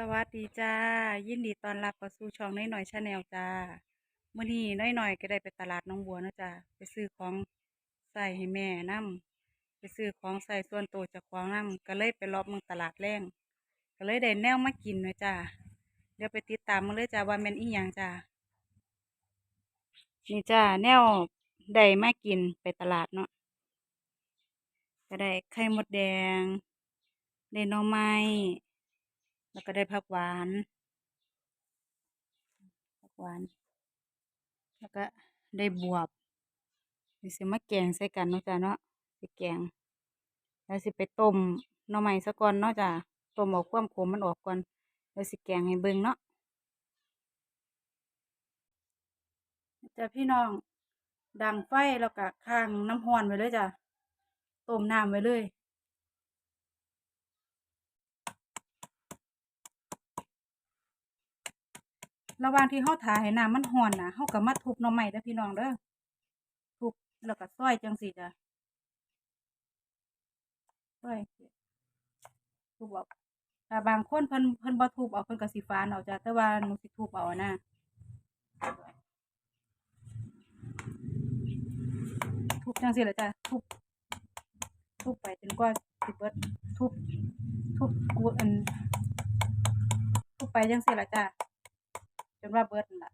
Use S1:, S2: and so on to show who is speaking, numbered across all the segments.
S1: สวัสดีจ้า ยินดีตอนรับเข้าสู่ช่องน้อยหน่อยชาแนลจ้าเมื้อนี้น้อยหน่อยก็ได้ไปตลาดน้องบัวนะจ้าไปซื้อของใส่ให้แม่นํไปซื้อของใส่ส่วนตัวจากของนํก็เลยไปรอบเมืองตลาดแรงก็เลยได้แนวมากินนะจ้าเดี๋ยวไปติดตามมันเลยจ้าว่าแม่นอีหยังจ้านี่จ้าแนวได้มากินไปตลาดเนาะก็ได้ไข่มดแดงได้น่อไม้ แล้วก็ได้ผักหวานผักหวาน แล้วก็ได้บวบนี่สิมาแกงใส่กันเนาะจ้ะเนาะสิแกง แล้วสิไปต้มหน่อไม้ซะก่อนเนาะจ้ะต้มเอาความขมมันออกก่อนแล้วสิแกงให้เบิ่งเนาะจ้ะพี่น้องดังไฟแล้วก็ข้างน้ำร้อนไว้เลยจ้ะต้มน้ำไว้เลย ระหว่างที่เฮาถ่าให้น้ำมันร้อนนะเฮาก็มาทุบหน่อไม้เด้อพี่น้องเด้อทุบแล้วก็ซอยจังซี่จ้ะซอยทุบเอาถ้าบางคนเพิ่นเพิ่นบ่ทุบเอาเพิ่นก็สิฝานเอาจ้ะแต่ว่าหนูสิทุบเอานะทุบจังซี่แหละจ้ะทุบทุบไปจนกว่าสิเบิดทุบทุบกูอันทุบไปจังซี่ล่ะจ้ะ จนว่าเบิดนั่นล่ะ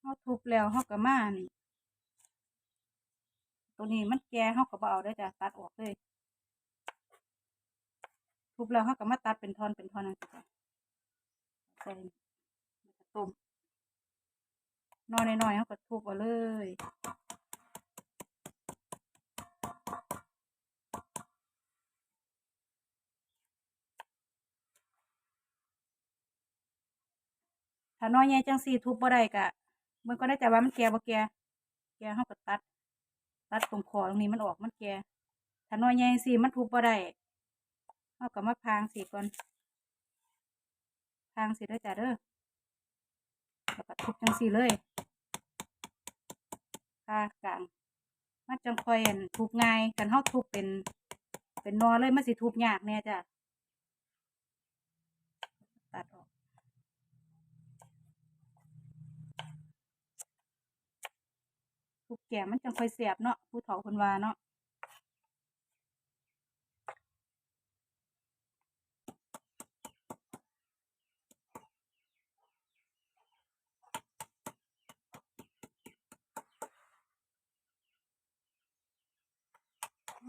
S1: เฮาทุบแล้วเฮาก็มานี่ ตัวนี้มันแก่เฮาก็บเอาเด้จ้ะตัดออกเลย ทุบแล้วเฮาก็มาตัดเป็นทอนเป็นทอนจังซี่จ้ะใส่แล้วก็ ต้มน้อยน้อยๆเฮาก็ทุบเอาเลยถ้าน้อยใหญ่จังซี่ทุบบ่ได้ก็มันก็ได้แต่ว่ามันแก่บ่แก่แก่เฮาก็ตัด ตัดตรงคอตรงนี้มันออกมันแก่ถ้าน้อยใหญ่จังซี่มันทุบบ่ได้เฮาก็มาพางสิก่อนพางสิเด้อจ้ะเด้อ แล้วก็ทุบจังซี่เลยพากลางมันจังค่อยอันทุบง่ายคันเฮาทุบเป็น เป็นนอเลยมันสิทุบยากแน่จ้ะตัดออกทุกแก่มันจังค่อยเสียบเนาะผู้เฒ่าคนว่าเนาะ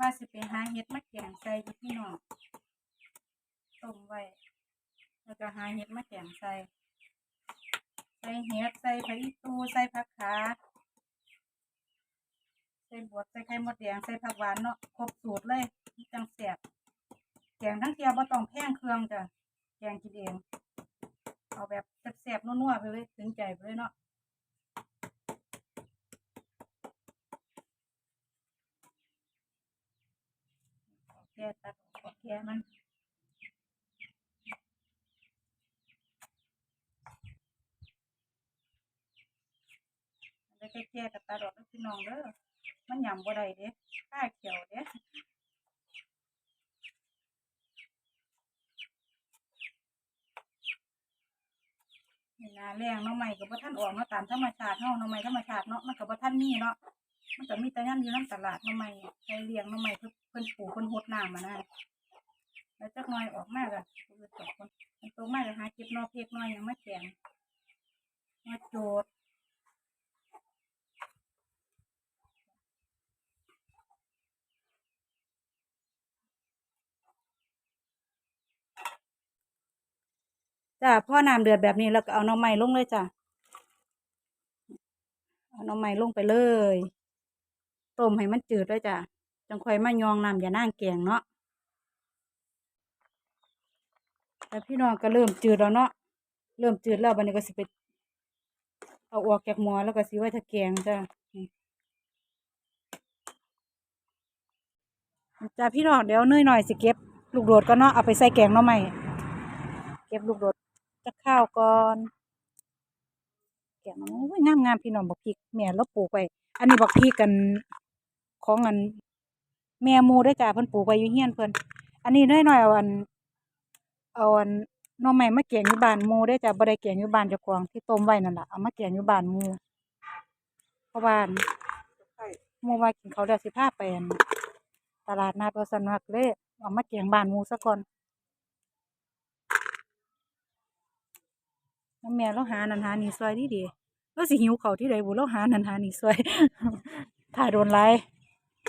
S1: ว่าสิไปหาเห็ดมาแกงใส่อยู่พี่น้องต้มไว้แล้วก็หาเห็ดมาแกงใส่ใส่เห็ดใส่ผักอีตูใส่ผักขาใส่บวบใส่ไข่มดแดงใส่ผักหวานเนาะครบสูตรเลยจังแซ่บแกงทั้งเทียบ่ต้องแพงเครื่องจ้ะแกงกินเองเอาแบบแซ่บๆนัวๆไปเลยถึงใจไปเลยเนาะ แกตัดออกแกมันแล้วแก่ๆก็ตัดออกแล้วพี่น้องเด้อมันหยำบ่ได้เด้ข้าเขียวเด้นี่นาแรงเนาะใหม่ก็บ่ทันออกเนาะตามธรรมชาติเนาะเนาะใหม่ธรรมชาติเนาะมันก็บ่ทันมีเนาะ มันก็มีแต่ย่ํอยู่นำตลาดนาะใหม่ใครเลี้ยงนาะใหม่เพิ่นเพิ่นปลูกเพิ่นรดน้ำมานะแล้วจักหน่อยออกมาก็คือสองคนมันโตมาก็หาเก็บนอกเพกน้อยยังไมาแกงมาโจดจ้าพ่อน้ำเดือดแบบนี้แล้วก็เอาน้ำใหม่ลงเลยจ้ะ เอาน้ำใหม่ลงไปเลย ต้มให้มันจืดด้วยจ้ะจังค่อยมายองน้ำอย่านั่งแกงเนาะแต่พี่น้องก็เริ่มจืดแล้วเนาะเริ่มจืดแล้วบัดนี้ก็สิไปเอาออกจากหม้อแล้วก็สิไว้ถ้าแกงจ้ะจ้าพี่น้องเดี๋ยวเนยหน่อยสิเก็บลูกโดดก็เนาะเอาไปใส่แกงหน้ำใหม่เก็บลูกโดดจะข้าวก่อนแกะมันโอ้ยงามงามพี่น้องบักพริกแม่เราปลูกไว้อันนี้บักพริกกัน ของอันแม่มูได้จ้าเพิ่นปลูกไว้อยู่เฮียนเพิ่นอันนี้น้อยๆเอาอันเอาอันน่อไม้มาแกงอยู่บ้านมูได้จ้ะบ่ได้แกงอยู่บ้านเจ้าของที่ต้มไว้นั่นล่ะเอามาแกงอยู่บ้านมูเพราะว่านมูว่ากินเขาวแล้วสิพาไปอั่นตลาดนัดว่าซั่นว่าก็เลยเอามาแกงบ้านมูซะก่อนแล้วแม่เราหานันหานี่ซอยดีๆเราสิหิวข้าที่ใดบุเราหานันหานี่ซอยถ้าโดนไล่ แต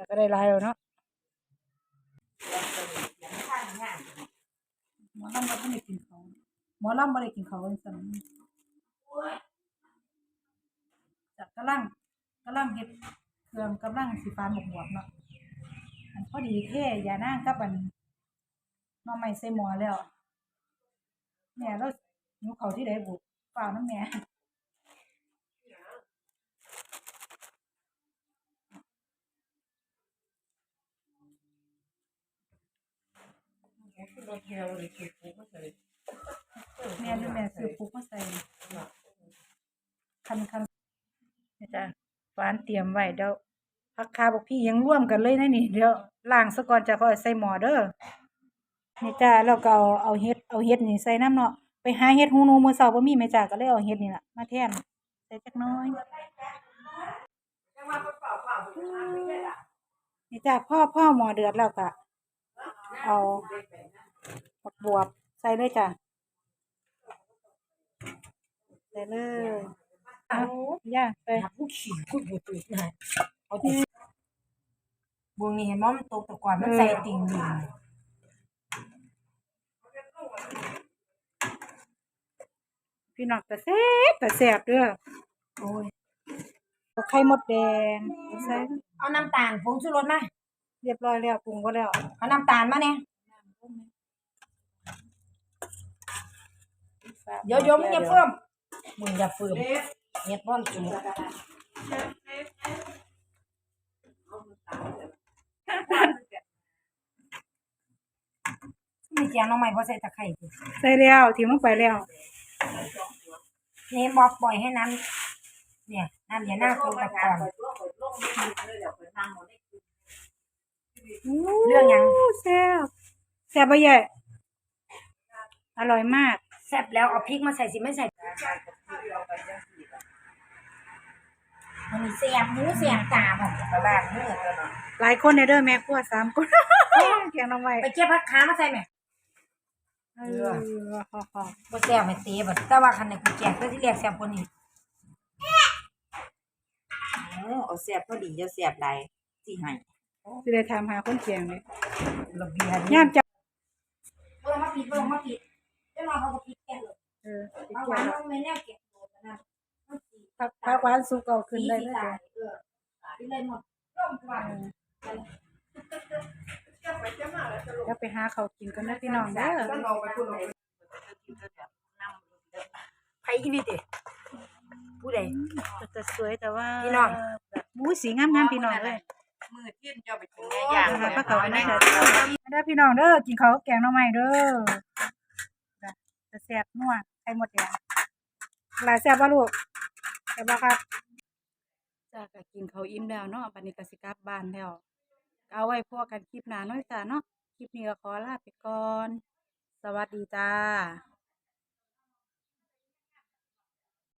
S1: ่ก็ได้ลายแล้วเนาะหมอลำบ่ได้กินเขาหมอลำบ่ได้กินเขาวจังซั่นจักกำลังกำลังเฮ็ดเครื่องกำลังสิฟานบวบๆเนาะอันพอดีเท่ยานางกับอัน น้อไม้ใส่หมอแล้วแม่เราหิวข้าที่ใดบุเปล่าน้ำแม่แม่นี่แม่ซื้อปุ๊กมาใส่คันคันนี่จ้ะฟานเตรียมไว้เดี๋ยวผักคาบอกพี่ยังร่วมกันเลยนะนี่เดี๋ยวล้างซะก่อนจะค่อยใส่หมอเด้อ นี่จ้ะแล้วก็เอาเอาเฮ็ดเอาเฮ็ดนี่ใส่น้ำเนาะไปหาเฮ็ดหูนูมือเช้าบ่มีแม่จ้ะก็เลยเอาเฮ็ดนี่ล่ะมาแทนใส่จักน้อยนี่จ้ะพ่อพ่อหมอเดือดแล้วก็เอาบักบวบใส่เลยจ้ะได้เลยเอาย่าไป
S2: ผู้ขี่กูบูตุกนะเอาบวงนี้เห็นว่ามันตกตะกอนมันใส่ติ่งดิน
S1: พี่น้องแต่แซ่บแต่แซ่บเด้อ
S2: โอ้ย
S1: เอาไข่มดแดงใส่
S2: เอาน้ำตาลผงชูรสมา
S1: เรียบร้อยแล้วปรุงก็แล้ว
S2: เอาน้ำตาลมาเนี่ยเดี๋ยวโยมอย่าเฟื่อมมึงอย่าเฟื่อมเฮ็ดบ่อนจุ มีเจียงน้องใหม่บ่ใส่ตะไคร้ติ
S1: ใส่แล้วทิ้งลงไปแล้ว
S2: เนมบอกปล่อยให้น้ำเนี่ยน้ำอย่าหน้าตกตะกอนเรื่องยัง
S1: แซ่บแซ่บบ่ใหญ่อร่อยมาก
S2: แซ่บแล้วเอาพริกมาใส่สิไม่ใส่มันมีเสียบหมูเสียบตาผมไปบ้านเมื่อกันเนาะ
S1: หลายคนในเด้อแม่ครัวสามคนเกียงน้องไว้
S2: ไปเก็บผักค้ามาใส่ไหม
S1: เออฮอ
S2: บ่แซ่บไม่เตะบ่แต่ว่าคันในกูแจกก็ที่เรียกแซ่บกว่านี้
S3: เออเอาเสียบพอดีจะเสียบหลายสิให้
S1: ๆสิได้ถามหาคนเกียงเลย
S2: ระเบียบ
S1: ย่ามจะ
S2: เบิ่งมาผิดเบิ่งมาผิดเจ้าน้องเขาก็ผิดแก่เลย
S1: เออสิ
S2: เอา
S1: เกี
S2: ห
S1: ย
S2: วาน
S1: ง
S2: มันไม่แน่เก็บโดนนะมันสี
S1: ผักผักหวานสุกเอาขึ้นได้
S2: สี
S1: เลย
S2: ตา
S1: จ้ะ
S2: ยเออตายเลยหมดร่มกว่า
S1: เดี๋ยวไปหาเขาวกินกันนะพี่น้องเด้อ
S2: ไผอีนี่ติผู้ใด
S1: จะสวยแต่ว่า
S2: พี่น้อง
S1: แบบอู้สีงามๆพี่น้องเลย
S3: มือเทียนเจ้าไปกินได้ย่าง
S1: หาปลาเขากันได้จ้ะเด้อพี่น้องเด้อกินข้าวกับแกงหน่อไม้เด้อจ้ะจะแซ่บนัวไข่หมดแดงหลายแซ่บบ่ลูกแซ่บบ่ครับ จ้าก็กินข้าวอิ่มแล้วเนาะบัดนี้ก็สิกลับบ้านแล้วก็ เอาไว้พอกันคลิปหน้าเนาะจ้าเนาะคลิปนี้ก็ขอลาไปก่อน สวัสดีจ้า